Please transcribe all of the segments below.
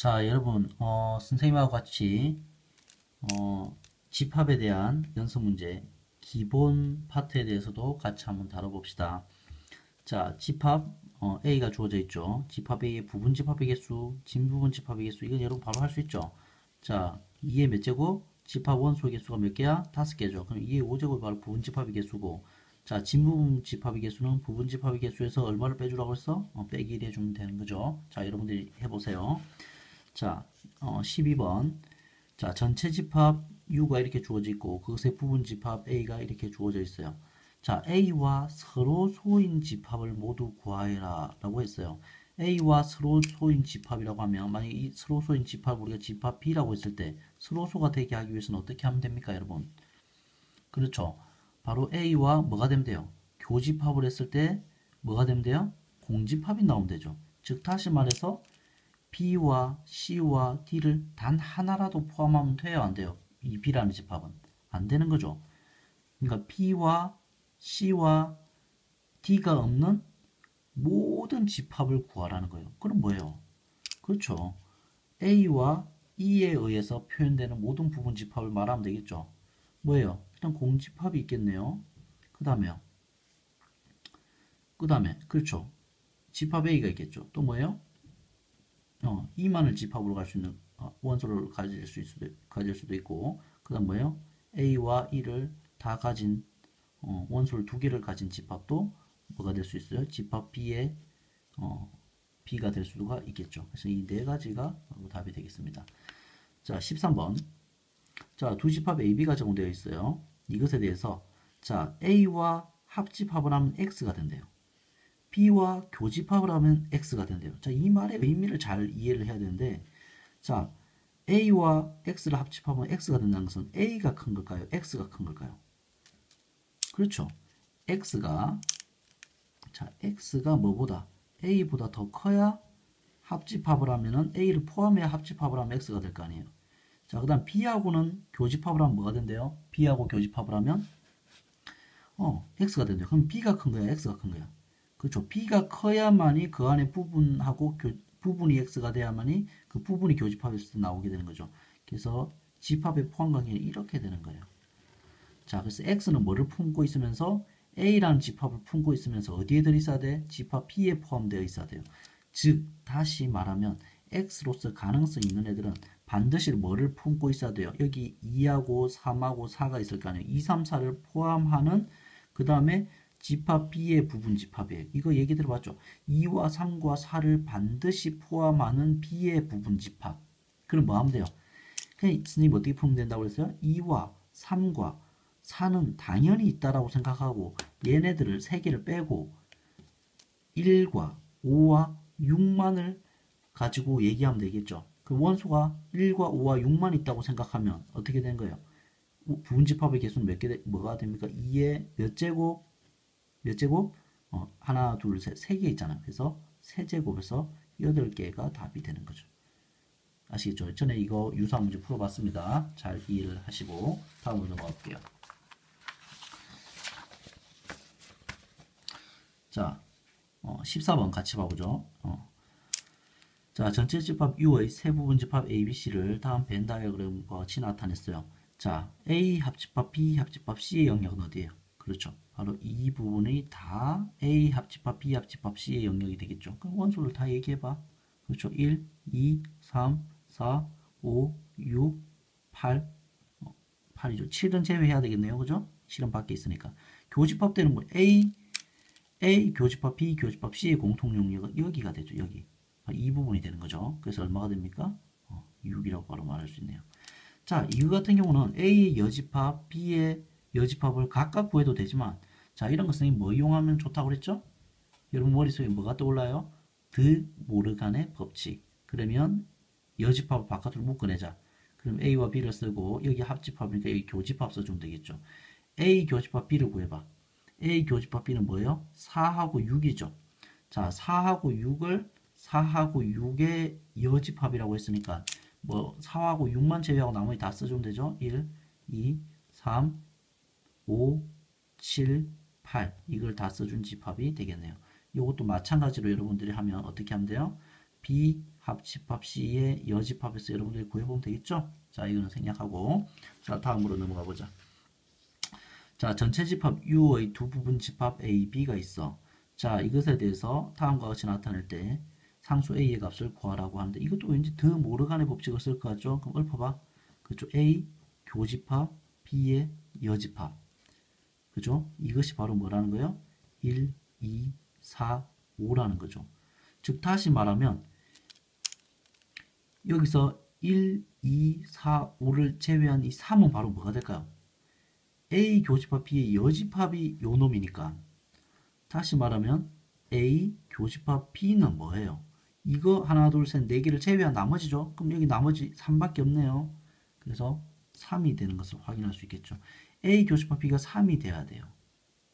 자, 여러분, 어, 선생님하고 같이, 어, 집합에 대한 연습 문제, 기본 파트에 대해서도 같이 한번 다뤄봅시다. 자, 집합, 어, A가 주어져 있죠. 집합 A의 부분 집합의 개수, 진부분 집합의 개수, 이건 여러분 바로 할 수 있죠. 자, 2의 몇 제곱? 집합 원소의 개수가 몇 개야? 다섯 개죠. 그럼 2의 5제곱이 바로 부분 집합의 개수고, 자, 진부분 집합의 개수는 부분 집합의 개수에서 얼마를 빼주라고 했어? 어, 빼기 1 해주면 되는 거죠. 자, 여러분들이 해보세요. 자, 어, 12번. 자, 전체 집합 U가 이렇게 주어져 있고, 그것의 부분 집합 A가 이렇게 주어져 있어요. 자, A와 서로 소인 집합을 모두 구하여라 라고 했어요. A와 서로 소인 집합이라고 하면, 만약에 이 서로 소인 집합 우리가 집합 B라고 했을 때, 서로 소가 되게 하기 위해서는 어떻게 하면 됩니까, 여러분? 그렇죠. 바로 A와 뭐가 되면 돼요? 교집합을 했을 때, 뭐가 되면 돼요? 공집합이 나오면 되죠. 즉, 다시 말해서, B와 C와 D를 단 하나라도 포함하면 돼요? 안 돼요? 이 B라는 집합은. 안 되는 거죠. 그러니까 B와 C와 D가 없는 모든 집합을 구하라는 거예요. 그럼 뭐예요? 그렇죠. A와 E에 의해서 표현되는 모든 부분 집합을 말하면 되겠죠. 뭐예요? 일단 공집합이 있겠네요. 그 다음에요. 그 다음에 그렇죠. 집합 A가 있겠죠. 또 뭐예요? 어, 2만을 집합으로 갈 수 있는 어, 원소를 가질 수 있, 가질 수도 있고 그 다음 뭐예요? A와 E를 다 가진 어, 원소를 두 개를 가진 집합도 뭐가 될 수 있어요? 집합 B의 어, B가 될 수가 있겠죠. 그래서 이 네 가지가 답이 되겠습니다. 자, 13번. 자, 두 집합 AB가 제공되어 있어요. 이것에 대해서 자, A와 합집합을 하면 X가 된대요. B와 교집합을 하면 X가 된대요. 자, 이 말의 의미를 잘 이해를 해야 되는데, 자, A와 X를 합집하면 X가 된다는 것은 A가 큰 걸까요? X가 큰 걸까요? 그렇죠. X가, 자, X가 뭐보다? A보다 더 커야 합집합을 하면은 A를 포함해야 합집합을 하면 X가 될 거 아니에요. 자, 그 다음 B하고는 교집합을 하면 뭐가 된대요? B하고 교집합을 하면, 어, X가 된대요. 그럼 B가 큰 거야? X가 큰 거야? 그렇죠. B가 커야만이 그 안에 부분하고 교, 부분이 X가 돼야만이 그 부분이 교집합에서 나오게 되는 거죠. 그래서 집합의 포함 관계는 이렇게 되는 거예요. 자, 그래서 X는 뭐를 품고 있으면서 A라는 집합을 품고 있으면서 어디에 들어있어야 돼? 집합 B에 포함되어 있어야 돼요. 즉, 다시 말하면 X로서 가능성이 있는 애들은 반드시 뭐를 품고 있어야 돼요? 여기 2하고 3하고 4가 있을 거 아니에요. 2, 3, 4를 포함하는 그 다음에 집합 B의 부분 집합이에요. 이거 얘기 들어봤죠? 2와 3과 4를 반드시 포함하는 B의 부분 집합. 그럼 뭐 하면 돼요? 그냥 선생님 어떻게 풀면 된다고 그랬어요? 2와 3과 4는 당연히 있다라고 생각하고 얘네들을 3개를 빼고 1과 5와 6만을 가지고 얘기하면 되겠죠. 그 원소가 1과 5와 6만 있다고 생각하면 어떻게 된 거예요? 부분 집합의 개수는 몇 개, 뭐가 됩니까? 2의 몇 제곱? 몇 제곱? 어, 하나, 둘, 셋, 세 개 있잖아요. 그래서 세 제곱에서 여덟 개가 답이 되는 거죠. 아시겠죠? 전에 이거 유사 문제 풀어봤습니다. 잘 이해를 하시고 다음으로 넘어갈게요. 자, 어, 14번 같이 봐보죠. 어. 자, 전체 집합 U의 세 부분 집합 ABC를 다음 벤 다이어그램과 같이 나타냈어요. 자, A 합집합 B 합집합 C의 영역은 어디예요? 그렇죠. 바로 이 부분이 다 A 합집합 B 합집합 C의 영역이 되겠죠. 그럼 원소를 다 얘기해봐. 그렇죠. 1, 2, 3, 4, 5, 6, 8, 8이죠. 7은 제외해야 되겠네요. 그죠? 7은 밖에 있으니까. 교집합 되는 뭐 A, A 교집합 B 교집합 C의 공통 영역은 여기가 되죠. 여기. 이 부분이 되는 거죠. 그래서 얼마가 됩니까? 어, 6이라고 바로 말할 수 있네요. 자, 이거 같은 경우는 A의 여집합, B의 여집합을 각각 구해도 되지만 자 이런 거 선생님 뭐 이용하면 좋다고 그랬죠? 여러분 머릿속에 뭐가 떠올라요? 드 모르간의 법칙 그러면 여집합을 바깥으로 묶어내자 그럼 A와 B를 쓰고 여기 합집합이니까 여기 교집합 써주면 되겠죠 A 교집합 B를 구해봐 A 교집합 B는 뭐예요? 4하고 6이죠 자 4하고 6을 4하고 6의 여집합이라고 했으니까 뭐 4하고 6만 제외하고 나머지 다 써주면 되죠 1, 2, 3, 5, 7, 8 이걸 다 써준 집합이 되겠네요. 이것도 마찬가지로 여러분들이 하면 어떻게 하면 돼요? B 합집합 C의 여집합에서 여러분들이 구해보면 되겠죠? 자, 이거는 생략하고. 자, 다음으로 넘어가 보자. 자, 전체 집합 U의 두 부분 집합 A, B가 있어. 자, 이것에 대해서 다음과 같이 나타낼 때 상수 A의 값을 구하라고 하는데 이것도 왠지 더 모르간의 법칙을 쓸 것 같죠? 그럼 읊어봐. 그죠? A 교집합, B의 여집합. 그죠? 이것이 바로 뭐라는 거예요? 1, 2, 4, 5라는 거죠. 즉 다시 말하면 여기서 1, 2, 4, 5를 제외한 이 3은 바로 뭐가 될까요? A 교집합 B의 여집합이 요 놈이니까 다시 말하면 A 교집합 B는 뭐예요? 이거 하나 둘 셋 네 개를 제외한 나머지죠. 그럼 여기 나머지 3밖에 없네요. 그래서 3이 되는 것을 확인할 수 있겠죠. A 교집합 B가 3이 돼야 돼요.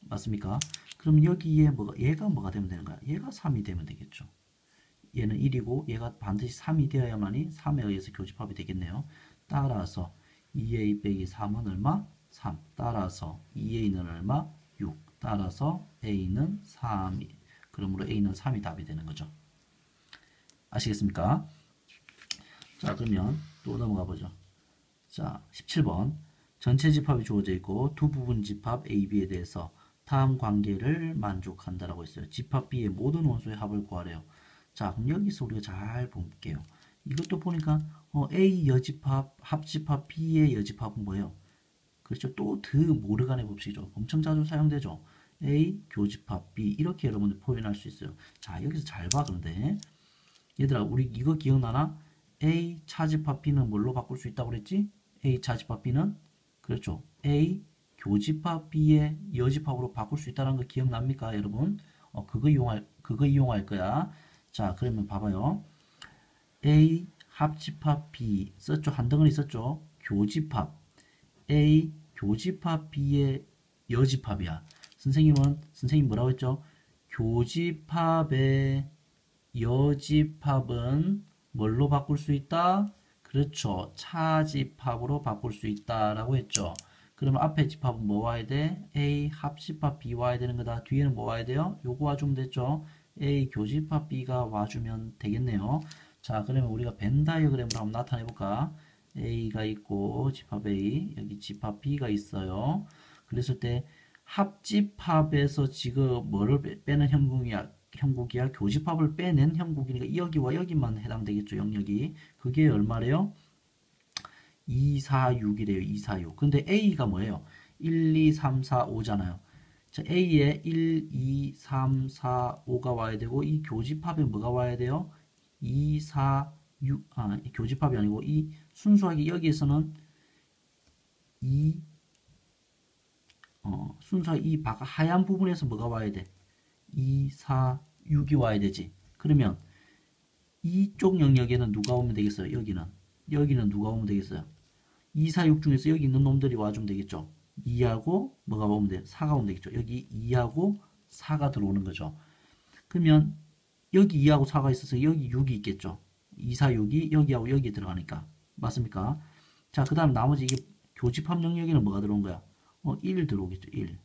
맞습니까? 그럼 여기에 뭐가 얘가 뭐가 되면 되는 거야? 얘가 3이 되면 되겠죠. 얘는 1이고 얘가 반드시 3이 되어야만이 3에 의해서 교집합이 되겠네요. 따라서 2a 빼기 3은 얼마? 3. 따라서 2a는 얼마? 6. 따라서 a는 3이. 그러므로 a는 3이 답이 되는 거죠. 아시겠습니까? 자 그러면 또 넘어가 보죠. 자 17번 전체 집합이 주어져 있고 두 부분 집합 A, B에 대해서 다음 관계를 만족한다라고 했어요. 집합 B의 모든 원소의 합을 구하래요. 자, 그럼 여기서 우리가 잘 볼게요. 이것도 보니까 어, A 여집합, 합집합 B의 여집합은 뭐예요? 그렇죠. 또 드 모르간의 법칙이죠. 엄청 자주 사용되죠. A 교집합 B 이렇게 여러분들 표현할 수 있어요. 자, 여기서 잘 봐. 그런데 얘들아, 우리 이거 기억나나? A 차집합 B는 뭘로 바꿀 수 있다고 그랬지? A 차집합 B는 그렇죠. A 교집합 B의 여집합으로 바꿀 수 있다는 거 기억납니까, 여러분? 어, 그거 이용할 그거 이용할 거야. 자, 그러면 봐봐요. A 합집합 B 썼죠. 한 덩어리 썼죠. 교집합 A 교집합 B의 여집합이야. 선생님은 선생님 뭐라고 했죠? 교집합의 여집합은 뭘로 바꿀 수 있다? 그렇죠. 차집합으로 바꿀 수 있다라고 했죠. 그러면 앞에 집합은 뭐 와야 돼? A 합집합 B 와야 되는 거다. 뒤에는 뭐 와야 돼요? 요거 와주면 됐죠. A 교집합 B가 와주면 되겠네요. 자, 그러면 우리가 벤 다이어그램으로 한번 나타내 볼까? A가 있고 집합 A, 여기 집합 B가 있어요. 그랬을 때 합집합에서 지금 뭐를 빼는 형국이야? 형국이야? 교집합을 빼낸 형국이니까 여기와 여기만 해당되겠죠, 영역이. 그게 얼마래요? 2, 4, 6이래요. 2, 4, 6. 근데 A가 뭐예요? 1, 2, 3, 4, 5잖아요. 자, A에 1, 2, 3, 4, 5가 와야 되고 이 교집합에 뭐가 와야 돼요? 2, 4, 6, 아, 교집합이 아니고 이 순수하게 여기에서는 2, 어, 순수하게 이 하얀 부분에서 뭐가 와야 돼? 2, 4, 6이 와야 되지. 그러면 이쪽 영역에는 누가 오면 되겠어요? 여기는. 여기는 누가 오면 되겠어요? 2, 4, 6 중에서 여기 있는 놈들이 와주면 되겠죠. 2하고 뭐가 오면 돼? 4가 오면 되겠죠. 여기 2하고 4가 들어오는 거죠. 그러면 여기 2하고 4가 있어서 여기 6이 있겠죠. 2, 4, 6이 여기하고 여기 들어가니까. 맞습니까? 자, 그 다음 나머지 이게 교집합 영역에는 뭐가 들어온 거야? 어, 1 들어오겠죠. 1.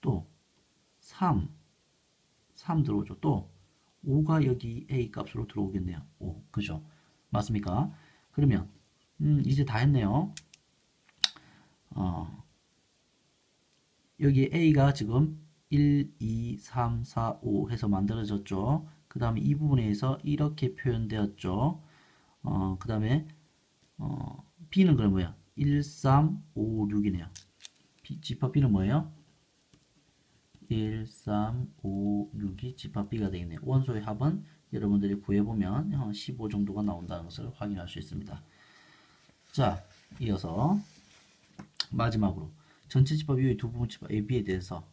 또 3. 3 들어오죠. 또 5가 여기 A 값으로 들어오겠네요. 5. 그죠? 맞습니까? 그러면 음, 이제 다 했네요. 어, 여기 A가 지금 1, 2, 3, 4, 5 해서 만들어졌죠. 그 다음에 이 부분에서 이렇게 표현되었죠. 어, 그 다음에 어, B는 그럼 뭐야? 1, 3, 5, 6이네요. B, 집합 B는 뭐예요? 1, 3, 5, 6이 집합 B가 되겠네요. 원소의 합은 여러분들이 구해보면 15 정도가 나온다는 것을 확인할 수 있습니다. 자, 이어서 마지막으로 전체 집합 이후의 두 부분 집합 AB에 대해서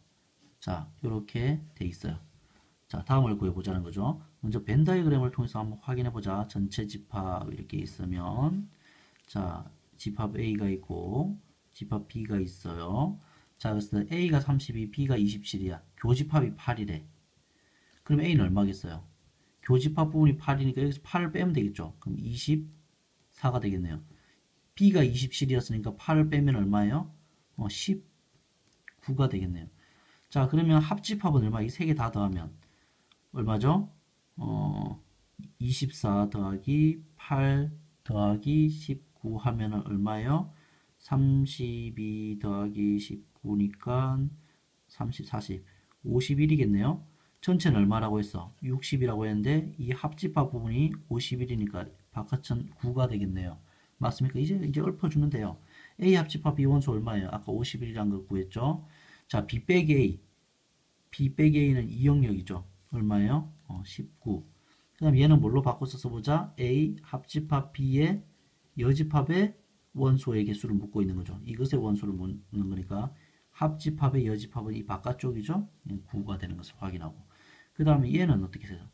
자, 이렇게 돼 있어요. 자, 다음을 구해보자는 거죠. 먼저 벤 다이어그램을 통해서 한번 확인해보자. 전체 집합 이렇게 있으면 자, 집합 A가 있고 집합 B가 있어요. 자, 그래서 A가 32, B가 27이야. 교집합이 8이래. 그럼 A는 얼마겠어요? 교집합 부분이 8이니까 여기서 8을 빼면 되겠죠. 그럼 24가 되겠네요. B가 27이었으니까 8을 빼면 얼마예요? 어, 19가 되겠네요. 자, 그러면 합집합은 얼마? 이 세 개 다 더하면 얼마죠? 어, 24 더하기 8 더하기 19 하면은 얼마예요? 32 더하기 19니까 30, 40, 51이겠네요. 전체는 얼마라고 했어? 60이라고 했는데 이 합집합 부분이 51이니까 바깥은 9가 되겠네요. 맞습니까? 이제 이제 읊어주면 돼요. A 합집합 이원수 얼마예요? 아까 51이란 걸 구했죠. 자, B 빼기 A. B 빼기 A는 2영역이죠. 얼마예요? 어, 19. 그 다음 얘는 뭘로 바꿔서 써보자. A 합집합 B의 여집합의 원소의 개수를 묻고 있는 거죠. 이것의 원소를 묻는 거니까 합집합의 여집합은 이 바깥쪽이죠. 9가 되는 것을 확인하고. 그 다음에 얘는 어떻게 돼요?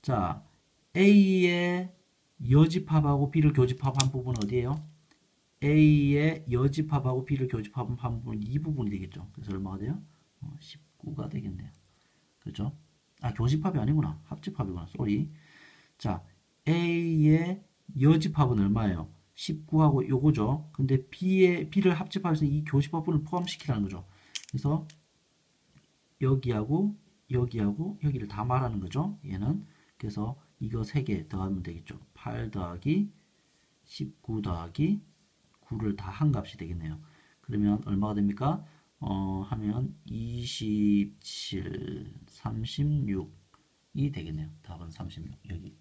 자, A의 여집합하고 B를 교집합한 부분은 어디예요? A의 여집합하고 B를 교집합한 부분은 이 부분이 되겠죠. 그래서 얼마가 돼요? 어, 19가 되겠네요. 그렇죠? 아, 교집합이 아니구나. 합집합이구나. 쏘리. 자, A의 여집합은 얼마예요? 19하고 요거죠. 근데 B의, B를 합집합해서 이 교집합분을 포함시키라는 거죠. 그래서 여기하고 여기하고 여기를 다 말하는 거죠. 얘는. 그래서 이거 3개 더하면 되겠죠. 8 더하기 19 더하기 9를 다 한 값이 되겠네요. 그러면 얼마가 됩니까? 어, 하면 27, 36이 되겠네요. 답은 36. 여기.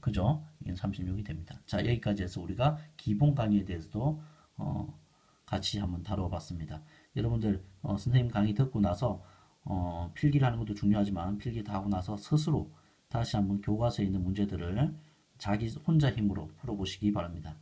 그죠? 이건 36이 됩니다. 자, 여기까지 해서 우리가 기본 강의에 대해서도 어, 같이 한번 다뤄봤습니다. 여러분들 어, 선생님 강의 듣고 나서 어, 필기를 하는 것도 중요하지만 필기 다 하고 나서 스스로 다시 한번 교과서에 있는 문제들을 자기 혼자 힘으로 풀어보시기 바랍니다.